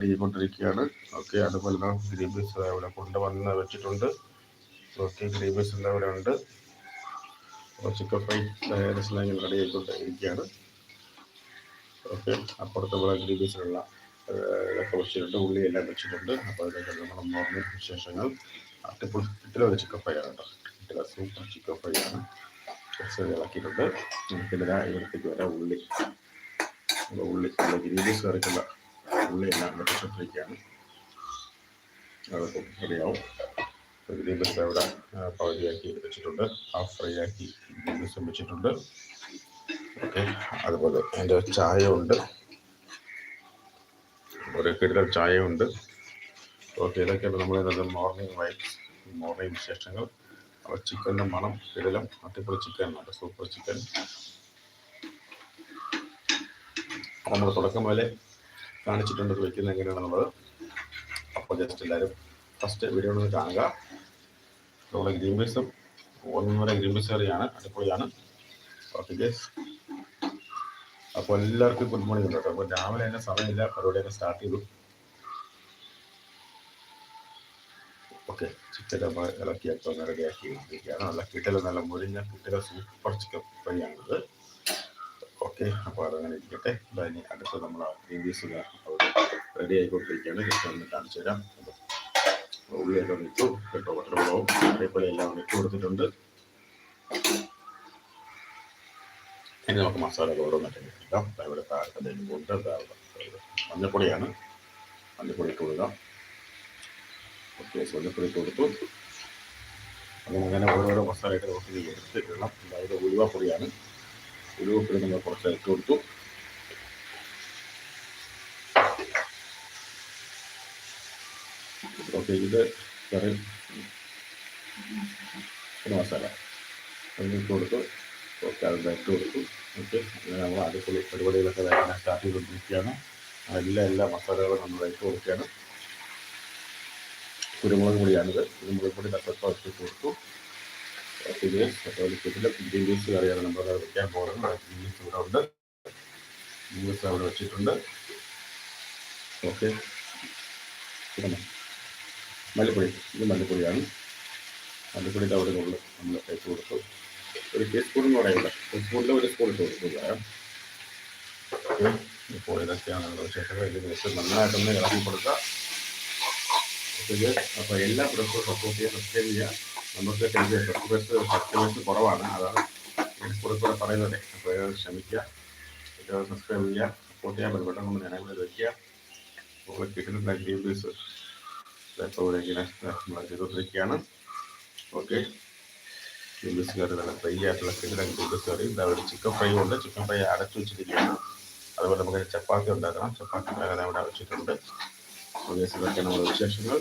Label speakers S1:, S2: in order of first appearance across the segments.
S1: ചെയ്തുകൊണ്ടിരിക്കുകയാണ്. ഓക്കെ അതുപോലെ തന്നെ ഗ്രീൻ പീസ് ഇവിടെ കൊണ്ടുവന്ന് വെച്ചിട്ടുണ്ട്. ഓക്കെ ഗ്രീൻ പീസ് എല്ലാം ഇവിടെ ഉണ്ട്. ചിക്കൻ ഫ്രൈ എല്ലാം ഇങ്ങനെ റെഡി ആയിക്കൊണ്ട് ഇരിക്കുകയാണ് ഓക്കെ അപ്പുറത്ത് ഇവിടെ ഗ്രീൻ പീസിലുള്ള ഇതൊക്കെ വെച്ചിട്ടുണ്ട്. ഉള്ളി എല്ലാം വെച്ചിട്ടുണ്ട്. അപ്പോൾ ഇതൊക്കെ നമ്മുടെ നോർമൽ വിശേഷങ്ങൾ. അട്ടിപ്പോൾ ഒരു ചിക്കൻ ഫ്രൈ ആണ് കേട്ടോ. സൂപ്പർ ചിക്കൻ ഫ്രൈ ആണ്. ഇളക്കിയിട്ടുണ്ട്. പിന്നെ ഇവിടത്തേക്ക് വരാം. ഉള്ളി. ഉള്ളി. ഗ്രീൻ പീസ് കറിക്കുള്ള ഉള്ളി എല്ലാം വെട്ടിക്കൊണ്ടിരിക്കുകയാണ് അതൊക്കെ റെഡിയാവും. പീസ് ഇവിടെ ആ, പകുതിയാക്കി വെച്ചിട്ടുണ്ട്. ഫ്രൈ ആക്കി വെച്ചിട്ടുണ്ട്. ഓക്കെ. അതുപോലെ എന്റെ ചായ ഉണ്ട് ഒരു കിടിലൻ ചായ ഉണ്ട് ഓക്കെ ഇതൊക്കെയാണ് നമ്മൾ ഇന്നത്തെ മോർണിംഗ് വൈബ്സ് മോർണിംഗ് വിശേഷങ്ങൾ. അപ്പോൾ ചിക്കന്റെ മണം കിടലം അട്ടിപ്പൊളി ചിക്കൻ നല്ല സൂപ്പർ ചിക്കൻ നമ്മൾ തുടക്കം മുതലേ കാണിച്ചിട്ടുണ്ട്. ഇത് എങ്ങനെയാണെന്നുള്ളത് അപ്പോൾ ജസ്റ്റ് എല്ലാവരും ഫസ്റ്റ് വീഡിയോ ഒന്ന് കാണുക. നമ്മുടെ ഗ്രീൻ പീസും ഒന്നര ഗ്രീൻ പീസ് കറിയാണ് അടിപൊളിയാണ്. അപ്പോൾ എല്ലാവർക്കും ഗുഡ് മോർണിംഗ് ഉണ്ട് കേട്ടോ അപ്പോൾ രാവിലെ തന്നെ സമയമില്ല. പരിപാടിയൊക്കെ സ്റ്റാർട്ട് ചെയ്തു. ഓക്കെ ചിക്കൻ നമ്മൾ ഇളക്കിയൊക്കെ ഒന്ന് റെഡിയാക്കി നല്ല കിട്ടൽ നല്ല മുരിഞ്ഞ കിട്ടലും സൂപ്പർ ചിക്കൻ ഫ്രൈ ഓക്കെ അപ്പോൾ അതങ്ങനെ ഇരിക്കട്ടെ. അപ്പോൾ ഇനി അടുത്ത നമ്മൾ പീസ് റെഡി ആയിക്കൊണ്ടിരിക്കുകയാണ്. ജസ്റ്റ് ഒന്ന് കാണിച്ചു തരാം. ഉള്ളിയൊക്കെ ഇട്ടു. കേട്ടോ പത്രമുളകും അതേപോലെ എല്ലാം ഇട്ട് കൊടുത്തിട്ടുണ്ട്. ഇനി നമുക്ക് മസാല ഓരോന്നൊക്കെ ദാ ഇവിടെ താഴത്തെ കൊണ്ട് മഞ്ഞപ്പൊടിയാണ്. മഞ്ഞപ്പൊടി ഇട്ട് കൊടുക്കാം. മഞ്ഞപ്പൊടി ഇട്ട് കൊടുത്തു. അങ്ങനെ അങ്ങനെ ഓരോരോ മസാലയൊക്കെ നമുക്ക് എടുത്ത് ഇടണം അതായത് ഉലുവപ്പൊടിയാണ് ഉലുവപ്പൊടി നമ്മൾ കുറച്ച് ഇട്ട് കൊടുത്തു. ഓക്കെ ഇത് കറി മസാല. അതിന് കൊടുത്തു. ഓക്കെ അത് ഇട്ട് കൊടുത്തു. ഓക്കെ അങ്ങനെ നമ്മൾ അടിപൊളി പരിപാടികളൊക്കെ വേറെ സ്റ്റാർട്ട് ചെയ്തുകൊണ്ടിരിക്കുകയാണ്. എല്ലാ എല്ലാ മസാലകളും നമ്മൾ ഇട്ട് കൊടുക്കുകയാണ്. കുരുമുളക് പൊടിയാണിത്. കുരുമുളക് പൊടി തക്കപ്പം ഇട്ട് കൊടുത്തു. ഇത് കത്തോലിക്കത്തിലെ ഗ്രീൻ പീസ് കറിയാണ് നമ്മൾ വയ്ക്കാൻ പോകുന്നത്. ഗ്രീൻ പീസ് ഇവിടെ ഉണ്ട് പീസ് അവിടെ വെച്ചിട്ടുണ്ട്. ഓക്കെ. പിന്നെ മല്ലിപ്പൊടി. ഇത് മല്ലിപ്പൊടിയാണ്. മല്ലിപ്പൊടിയുടെ അവിടെ മുകളിൽ നമ്മൾ ഇട്ട് കൊടുത്തു. ഒരു ടീസ്പൂൺ എന്ന് പറയുന്നത് ഒരു സ്പൂണിൽ ഒരു സ്പൂൺ ഇട്ട് കൊടുക്കുക ഇപ്പോൾ ഇതൊക്കെയാണ് ശേഷം വിശേഷങ്ങൾ ഇത് വെച്ച് നന്നായിട്ടൊന്ന് ഇളക്കി കൊടുക്കുക. അപ്പോൾ എല്ലാ പ്രശ്നവും സപ്പോർട്ട് ചെയ്യാൻ സബ്സ്ക്രൈബ് ചെയ്യുക നമുക്ക് സബ്സ്ക്രൈബേഴ്സ് സബ്സ്ക്രൈബേഴ്സ് കുറവാണ്. അതാണ് കൂടെ കൂടെ പറയുന്നത്. അപ്പോൾ ക്ഷമിക്കുക. ഏറ്റവും സബ്സ്ക്രൈബ് ചെയ്യുക സപ്പോർട്ട് ചെയ്യാൻ ബന്ധപ്പെട്ട ഞാൻ ഇവിടെ വയ്ക്കുക അപ്പോൾ കിട്ടുന്ന പീസ് ഇങ്ങനെ നമ്മൾ ചെയ്തുകൊണ്ടിരിക്കുകയാണ്. ഓക്കെ. ഗ്രീൻ പീസ് കറി നല്ല ഫ്രൈ ആയിട്ടുള്ള കിട്ടുന്ന ഗ്രീൻ പീസ് കറി ഇതാ ഒരു ചിക്കൻ ഫ്രൈ ഉണ്ട്. ചിക്കൻ ഫ്രൈ അടച്ചു വെച്ചിരിക്കുകയാണ്. അതുപോലെ നമുക്ക് ചപ്പാത്തി ഉണ്ടാക്കണം. ചപ്പാത്തി ഉണ്ടാക്കാൻ അവിടെ വെച്ചിട്ടുണ്ട്. ഓക്കെ ഇതൊക്കെയാണ് നമ്മുടെ വിശേഷങ്ങൾ.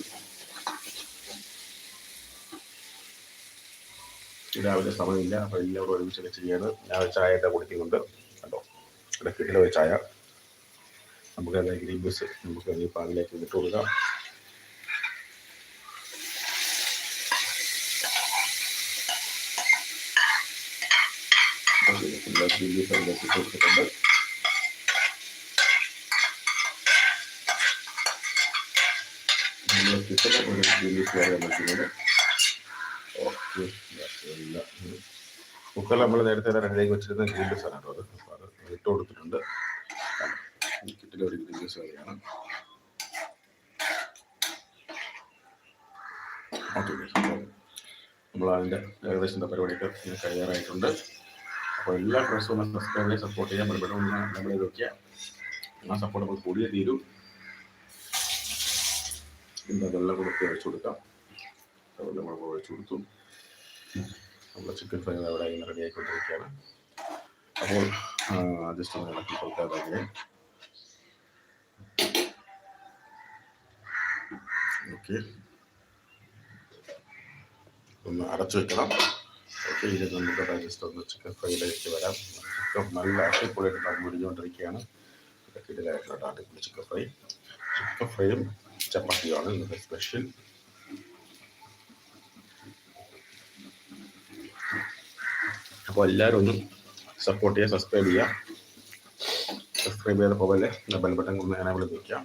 S1: രാവിലെ സമയമില്ല. അപ്പോൾ എല്ലാവരും വെച്ച് ചെയ്യാണ്. ഞാൻ ചായ ഒക്കെ കുടിക്കുന്നുണ്ട്. കേട്ടോ ഇവിടെ കിട്ടിലെ ഒരു ചായ. നമുക്ക് എന്താ ഗ്രീൻ ബസ് നമുക്ക് ഈ പാലിലേക്ക് ഇട്ട് കൊടുക്കാം. ഗ്രീൻ പീസ് അതിലേക്ക് നമ്മൾ ഒരു കുക്കറിൽ നമ്മൾ നേരത്തെ റെഡിയാക്കി വെച്ചിരുന്ന ഗ്രീൻ കേട്ടോ അത്. അപ്പോൾ അത് ഇട്ട് കൊടുത്തിട്ടുണ്ട്. കിട്ടിലെ ഒരു ഗ്രീൻ സാധനമാണ് കറിയാണ് ഓക്കെ. നമ്മൾ അതിന്റെ ഏകദേശം പരിപാടിയൊക്കെ കഴിയാറായിട്ടുണ്ട് അപ്പോൾ എല്ലാ ഫ്രണ്ട്സും സബ്സ്ക്രൈബ് ചെയ്യാൻ സപ്പോർട്ട് ചെയ്യാൻ പറ്റും നമ്മൾ ഇത് നോക്കിയാൽ ആ സപ്പോർട്ട് നമ്മൾ കൂടിയേ തീരൂ. പിന്നെ അതെല്ലാം കൂടെ ഒക്കെ ഒഴിച്ചു കൊടുക്കാം. നമ്മൾ ഒഴിച്ചു കൊടുത്തു. നമ്മൾ ചിക്കൻ ഫ്രൈ അവിടെ ഇങ്ങനെ റെഡി ആയിക്കൊണ്ടിരിക്കുകയാണ്. അപ്പോൾ ജസ്റ്റ് ഒന്ന് ഇളക്കി കൊടുക്കാതെ ഓക്കെ. ഒന്ന് അടച്ചു വെക്കണം. ഓക്കെ ഇത് നമുക്ക് ജസ്റ്റ് ഒന്ന് ചിക്കൻ ഫ്രൈയിലേക്ക് വരാം. ചിക്കൻ നല്ല അടിപൊളിയായിട്ട് നമ്മൾ മുരിഞ്ഞുകൊണ്ടിരിക്കുകയാണ്. ഇതൊക്കെ ഇതിലായിട്ടുള്ള അടിപൊളി ചിക്കൻ ഫ്രൈ ചിക്കൻ ഫ്രൈയും ചപ്പാത്തിയുമാണ് ഇന്നത്തെ സ്പെഷ്യൽ അപ്പോൾ എല്ലാവരും ഒന്ന് സപ്പോർട്ട് ചെയ്യുക സബ്സ്ക്രൈബ് ചെയ്യുക. സബ്സ്ക്രൈബ് ചെയ്ത പോലെ ബെൽ ബട്ടൺ കൊണ്ട് ഞാൻ അവിടെ നിൽക്കാം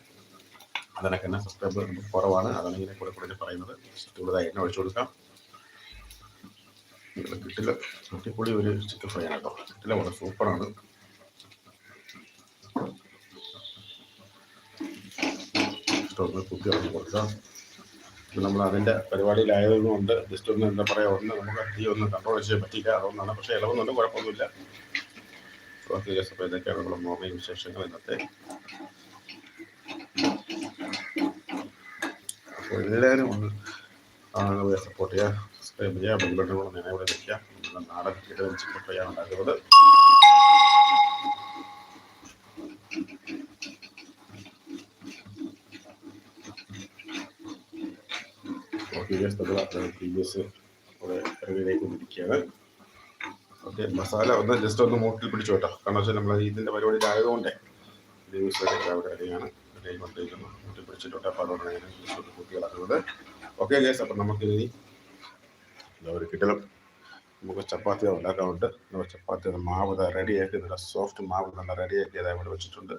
S1: അതിനൊക്കെ തന്നെ സബ്സ്ക്രൈബ് കുറവാണ്. അതാണ് ഇങ്ങനെ കൂടെ കൂടെ പറയുന്നത്. കൂടുതലായി എണ്ണ ഒഴിച്ചു കൊടുക്കാം. കിട്ടില്ല. അടിപൊളി ഒരു ചിക്കൻ ഫ്രൈ ആണ് കേട്ടോ. കിട്ടില്ല വളരെ സൂപ്പറാണ് ഇറങ്ങി കൊടുക്കാം. നമ്മൾ അതിന്റെ പരിപാടിയിലായതുകൊണ്ട് ജസ്റ്റ് ഒന്ന് എന്താ പറയുക ഒന്ന് നമുക്ക് തീ ഒന്ന് കൺട്രോൾ ചെയ്യാൻ പറ്റില്ല അതുകൊണ്ടാണ് പക്ഷേ ഇളവുന്നുണ്ട് കുഴപ്പമൊന്നുമില്ല. ബാക്കി അപ്പോൾ ഇതൊക്കെയാണ് നമ്മുടെ മോർണിംഗ് വിശേഷങ്ങൾ ഇന്നത്തെ. അപ്പോൾ എല്ലാവരും ഒന്ന് ആളുകളെ സപ്പോർട്ട് ചെയ്യുക സബ്സ്ക്രൈബ് ചെയ്യുക ബെൽബട്ടൺ കൂടെ ഞാൻ ഇവിടെ നിൽക്കുക നമ്മുടെ നാടൻ ചിക്കൻ ഫ്രൈ ആണ് ഉണ്ടാക്കുന്നത് പ്രീവിയസ് നമ്മൾ പ്രീവിയസ് ഇരിക്കുകയാണ് ഓക്കെ മസാല ഒന്ന് ജസ്റ്റ് ഒന്ന് മൂട്ടിൽ പിടിച്ചു കേട്ടോ. കാരണം വെച്ചാൽ നമ്മൾ ഇതിന്റെ പരിപാടി ആയതുകൊണ്ടേ പ്രീവിയസ് അവിടെ റെഡിയാണ് റെഡി കൊണ്ടിരിക്കുന്നു. മൂട്ടിൽ പിടിച്ചിട്ടുണ്ട്. അപ്പോൾ അതുകൊണ്ടാണ് ഞാൻ ജസ്റ്റ് ഒന്ന് കൂട്ടി കിടക്കുന്നത് ഓക്കെ ഗേസ് അപ്പം നമുക്ക് ഒരു കിട്ടലും. നമുക്ക് ചപ്പാത്തി ഉണ്ടാക്കാറുണ്ട് നമ്മുടെ ചപ്പാത്തി മാവ് റെഡിയാക്കി നല്ല സോഫ്റ്റ് മാവ് നല്ല റെഡിയാക്കി അതായത് വെച്ചിട്ടുണ്ട്.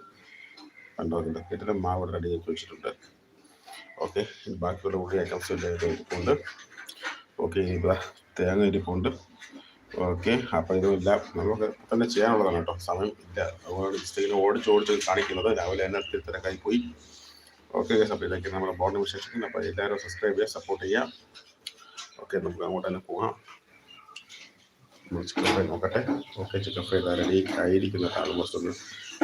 S1: കണ്ടോ അതിന്റെ കിട്ടലും മാവ് റെഡിയാക്കി വെച്ചിട്ടുണ്ട്. ഓക്കെ ബാക്കിയുള്ള ഉള്ളി ഐറ്റംസ് എല്ലാം ഇരിപ്പുണ്ട് ഓക്കെ തേങ്ങ ഇരിപ്പുണ്ട് ഓക്കെ അപ്പോൾ ഇതുമില്ല നമുക്ക് തന്നെ ചെയ്യാനുള്ളതാണ് കേട്ടോ. സമയം ഇല്ല. അതുകൊണ്ട് ജസ്റ്റ് ഇങ്ങനെ ഓടിച്ച് ഓടിച്ച് കാണിക്കുന്നത് രാവിലെ തന്നെ തിരക്കായി പോയി. ഓക്കെ അപ്പോൾ ഇതൊക്കെ നമ്മുടെ ബോർഡിന് വിശേഷിക്കുന്നു അപ്പോൾ എല്ലാവരും സബ്സ്ക്രൈബ് ചെയ്യുക സപ്പോർട്ട് ചെയ്യുക. ഓക്കെ നമുക്ക് അങ്ങോട്ട് തന്നെ പോകാം. ചിക്കൻ ഫ്രൈ നോക്കട്ടെ. ഓക്കെ ചിക്കൻ ഫ്രൈ റെഡി ആയിരിക്കുന്ന ആൾമോസ്റ്റ് ഒന്ന്.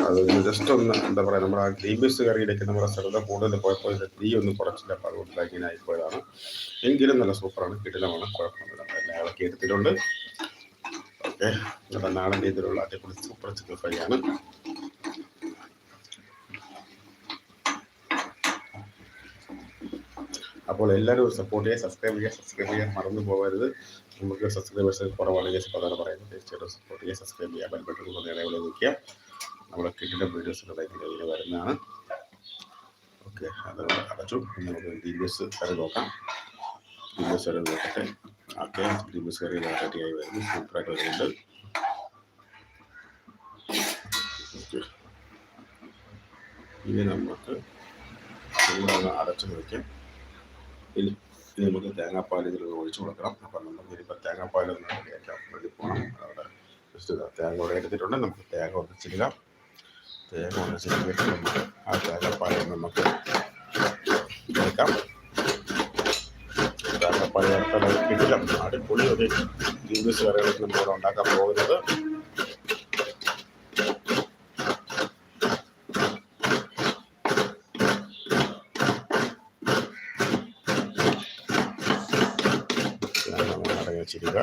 S1: അത് ജസ്റ്റ് ഒന്ന് എന്താ പറയുക നമ്മുടെ ആ ഗ്രീൻ പീസ് കറിയിലേക്ക് നമ്മുടെ ശ്രദ്ധ കൂടുതൽ പോയപ്പോൾ തീ ഒന്നും കുറച്ചില്ല അപ്പോൾ അതുകൊണ്ട് ഇങ്ങനെ ആയിപ്പോയതാണ്. എങ്കിലും നല്ല സൂപ്പറാണ് കിടിലമാണ് കുഴപ്പമൊന്നുമില്ല. എല്ലാം ഇളക്കി എടുത്തിട്ടുണ്ട്. ഓക്കെ നല്ല നാടൻ രീതിയിലുള്ള അടിപൊളി സൂപ്പർ ചിക്കൻ ഫ്രൈ ആണ്. അപ്പോൾ എല്ലാവരും സപ്പോർട്ട് ചെയ്യുക സബ്സ്ക്രൈബ് ചെയ്യുക സബ്സ്ക്രൈബ് ചെയ്യാൻ മറന്നു പോകരുത്. നമുക്ക് സബ്സ്ക്രൈബേഴ്സ് കുറവാണെങ്കിൽ പ്രധാനം പറയുന്നത് തീർച്ചയായിട്ടും സപ്പോർട്ട് ചെയ്യുക സബ്സ്ക്രൈബ് ചെയ്യുക ബെൽബട്ടൺ കൊണ്ട് നേരെ നിൽക്കുക നമ്മുടെ കിട്ടിയ വീഡിയോസ് കയ്യിൽ വരുന്നതാണ്. ഓക്കെ അത് അടച്ചു. നമുക്ക് ഡി ബി എസ് കറി നോക്കാം. ഡി ബി എസ് കറി നോക്കട്ടെ ഓക്കെ ഡി ബി എസ് കറി റെഡിയായി വരുന്നു സൂപ്പറായിട്ട് വരുന്നുണ്ട് ഇനി നമുക്ക് അടച്ചു വയ്ക്കാം ഇനി ഇനി നമുക്ക് തേങ്ങാപ്പാൽ ഇതിൽ ഒഴിച്ചു കൊടുക്കണം. അപ്പം നമുക്ക് ഇനിയിപ്പോൾ തേങ്ങാപ്പാൽ ഒന്ന് റെഡിയാക്കാം വേണ്ടി പോകണം അവിടെ ജസ്റ്റ് തേങ്ങ കൂടെ എടുത്തിട്ടുണ്ട്. നമുക്ക് തേങ്ങ ഒന്ന് തേങ്ങ ഒന്ന് നമുക്ക് ആ തേങ്ങാപ്പാൽ നമുക്ക് എടുക്കാം. തേങ്ങാപ്പാൽ ചേർത്താൽ കിട്ടില്ല. അടിപൊളി ഒരു ഗ്രീൻപീസ് കറികളൊക്കെ നമ്മളിവിടെ ഉണ്ടാക്കാൻ പോകുന്നത്. വെച്ചിരിക്കുക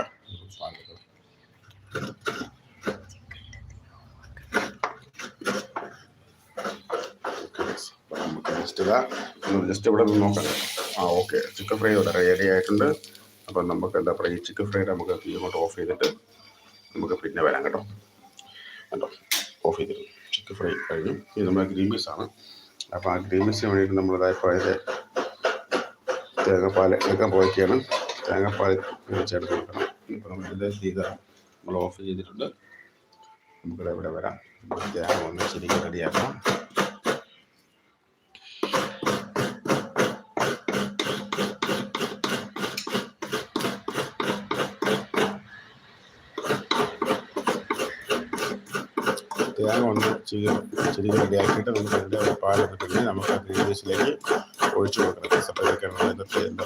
S1: നമുക്ക് ജസ്റ്റ് ഇവിടെ നിന്ന് നോക്കാം. ആ ഓക്കെ ചിക്കൻ ഫ്രൈ ഇവിടെ റെഡി ആയിട്ടുണ്ട്. അപ്പം നമുക്ക് എന്താ പറയുക ഈ ചിക്കൻ ഫ്രൈ നമുക്ക് തീ അങ്ങോട്ട് ഓഫ് ചെയ്തിട്ട് നമുക്ക് പിന്നെ വരാം കേട്ടോ. കേട്ടോ ഓഫ് ചെയ്തിട്ട് ചിക്കൻ ഫ്രൈ കഴിഞ്ഞു. ഇത് നമ്മുടെ ഗ്രീൻ പീസ് ആണ്. അപ്പോൾ ആ ഗ്രീൻ പീസിന് വേണ്ടിയിട്ട് ഇപ്പോൾ അതിന്റെ തേങ്ങാപ്പാൽ എടുക്കാൻ പോയിക്കാണ് തേങ്ങാപ്പാൽ ചേർത്ത് കൊടുക്കണം ഇപ്പോൾ നമ്മൾ ഇത് ചെയ്ത നമ്മൾ ഓഫ് ചെയ്തിട്ടുണ്ട്. നമുക്കിവിടെ ഇവിടെ വരാം. തേങ്ങ ഒന്ന് ശരിക്കും റെഡിയാക്കണം തേങ്ങ ഒന്ന് ചിരി ചിരി റെഡിയാക്കിയിട്ട് നമുക്ക് അതിന്റെ പാലൊക്കെ പിന്നെ നമുക്ക് ആ ഗ്രീനീസിലേക്ക് ഒഴിച്ചു കൊടുക്കണം. സപ്പറേറ്റാണ് ഇന്നത്തെ എന്താ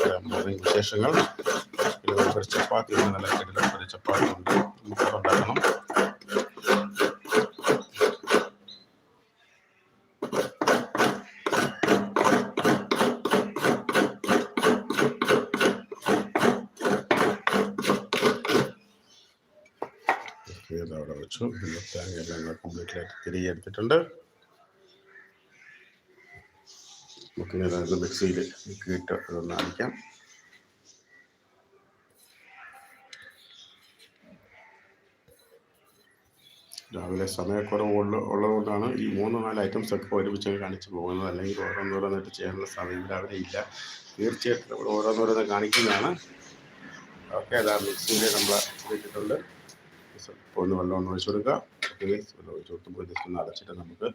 S1: വിശേഷങ്ങൾ. നമുക്കൊരു ചപ്പാത്തി ഉണ്ട് നല്ല കിടലം ഒരു ചപ്പാത്തി ഉണ്ട്. നമുക്ക് ഉണ്ടാക്കണം. ഇത് അവിടെ വെച്ചു. തേങ്ങ എല്ലാം കംപ്ലീറ്റ് ആയിട്ട് തിരികെ എടുത്തിട്ടുണ്ട്. നമുക്ക് ഇതൊന്ന് മിക്സിയിൽ ഇട്ട് അതൊന്ന് അടിക്കാം. രാവിലെ സമയക്കുറവ് ഉള്ള ഉള്ളതുകൊണ്ടാണ് ഈ മൂന്ന് നാല് ഐറ്റംസ് ഒക്കെ ഒരുമിച്ച് കാണിച്ചു പോകുന്നത്. അല്ലെങ്കിൽ ഓരോന്നോരോന്നായിട്ട് ചെയ്യാനുള്ള സമയം രാവിലെ ഇല്ല. തീർച്ചയായിട്ടും നമ്മൾ ഓരോന്നോരോന്ന് കാണിക്കുന്നതാണ്. ഓക്കെ അതാ മിക്സിയിൽ നമ്മൾ ഇപ്പോൾ ഒന്ന് വെള്ളം ഒന്ന് ഒഴിച്ചു കൊടുക്കുക. ഓക്കെ വെള്ളം ഒഴിച്ചു ഒന്ന് അടച്ചിട്ട് നമുക്ക്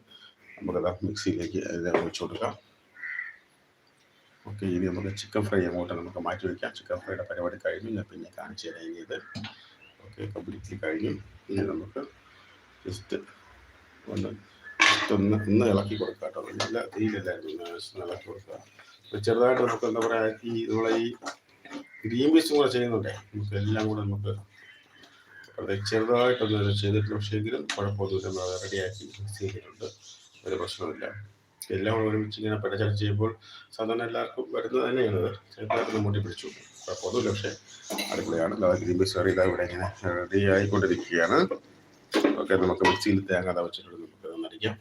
S1: നമുക്കത് മിക്സിയിലേക്ക് ഒഴിച്ചു കൊടുക്കാം. ഓക്കെ ഇനി നമുക്ക് ചിക്കൻ ഫ്രൈ അങ്ങോട്ട് നമുക്ക് മാറ്റി വയ്ക്കാം ചിക്കൻ ഫ്രൈയുടെ പരിപാടി കഴിഞ്ഞു. ഞാൻ പിന്നെ കാണിച്ചു തരാം ഇനി ഇത്. ഓക്കെ കംപ്ലീറ്റ്ലി കഴിഞ്ഞു. ഇനി നമുക്ക് ജസ്റ്റ് ഒന്ന് ഒന്ന് ഒന്ന് ഇളക്കി കൊടുക്കുക കേട്ടോ. നല്ല തീയിലല്ലായിരുന്നു ഇളക്കി കൊടുക്കുക. ചെറുതായിട്ട് നമുക്ക് എന്താ പറയുക ഈ നമ്മളെ ഈ ഗ്രീൻ പീസും കൂടെ ചെയ്യുന്നുണ്ടേ നമുക്ക് എല്ലാം കൂടെ നമുക്ക് വളരെ ചെറുതായിട്ടൊന്നും ചെയ്തിട്ടില്ല. പക്ഷേ എങ്കിലും കുഴപ്പമൊന്നുമില്ല. നമ്മൾ റെഡിയാക്കി മിക്സ് ചെയ്തിട്ടുണ്ട്. ഒരു പ്രശ്നമില്ല എല്ലാം ഒരുമിച്ച് ഇങ്ങനെ ചർച്ച ചെയ്യുമ്പോൾ സാധാരണ എല്ലാവർക്കും വരുന്നത് തന്നെയാണ്. എല്ലാവർക്കും മുട്ടി പിടിച്ചു. കുഴപ്പമൊന്നുമില്ല. പക്ഷേ അടിപൊളിയാണ്. ഗ്രീൻ ഇതാ ഇവിടെ ഇങ്ങനെ റെഡി ആയിക്കൊണ്ടിരിക്കുകയാണ്. ഓക്കെ നമുക്ക് മിക്സിയിൽ തേങ്ങ അതാ വെച്ചിട്ടുണ്ട്. നമുക്ക് നന്നടിക്കാം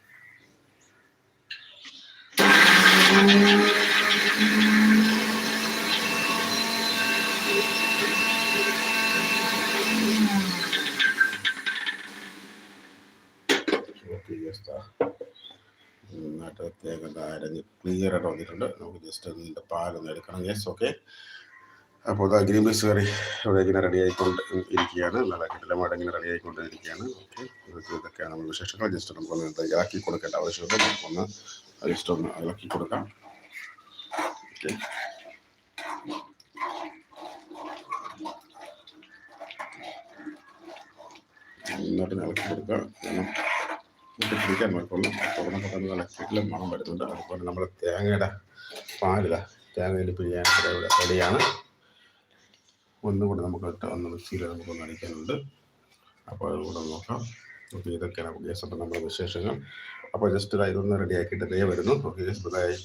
S1: നന്നായിട്ട് ദാ അരഞ്ഞ് ക്ലിയർ ആയിട്ട് വന്നിട്ടുണ്ട്. നമുക്ക് ജസ്റ്റ് അതിന്റെ പാലൊന്ന് എടുക്കണം യെസ് ഓക്കെ അപ്പോൾ അതാ ഗ്രീൻ പീസ് കറി ഇവിടെ ഇങ്ങനെ റെഡി ആയിക്കൊണ്ട് ഇരിക്കുകയാണ്. നല്ല കിട്ടിലമായിട്ട് ഇങ്ങനെ റെഡി ആയിക്കൊണ്ട് ഇരിക്കുകയാണ് ഓക്കെ ഇതൊക്കെ ഇതൊക്കെയാണ് നമ്മൾ വിശേഷങ്ങൾ. ജസ്റ്റ് നമുക്കൊന്ന് ഇളക്കി കൊടുക്കേണ്ട ആവശ്യമുണ്ട്. നമുക്കൊന്ന് ജസ്റ്റ് ഒന്ന് ഇളക്കി കൊടുക്കാം. ഓക്കെ നന്നായിട്ട് ഇളക്കി കൊടുക്കുക കാരണം നമുക്ക് പിടിക്കാൻ നോക്കുള്ളൂ തുറന്ന നല്ല ഇളക്കിയിട്ടുള്ള മണം വരുന്നുണ്ട്. അതുപോലെ നമ്മുടെ തേങ്ങയുടെ പാലിത തേങ്ങയിൽ പിഴിയാൻ ഇവിടെ റെഡിയാണ് ഒന്നുകൂടെ നമുക്ക് ഒന്ന് മിക്സിയിൽ നമുക്കൊന്ന് അടിക്കാനുണ്ട്. അപ്പോൾ അതുകൂടെ നോക്കാം. ഓക്കെ ഇതൊക്കെയാണ് ഗ്യാസ് അപ്പം നമ്മുടെ വിശേഷങ്ങൾ. അപ്പോൾ ജസ്റ്റ് ഇതാ ഇതൊന്ന് റെഡിയാക്കിയിട്ട് ദയ വരുന്നു. ഓക്കെ ജസ്റ്റ് ഇതായി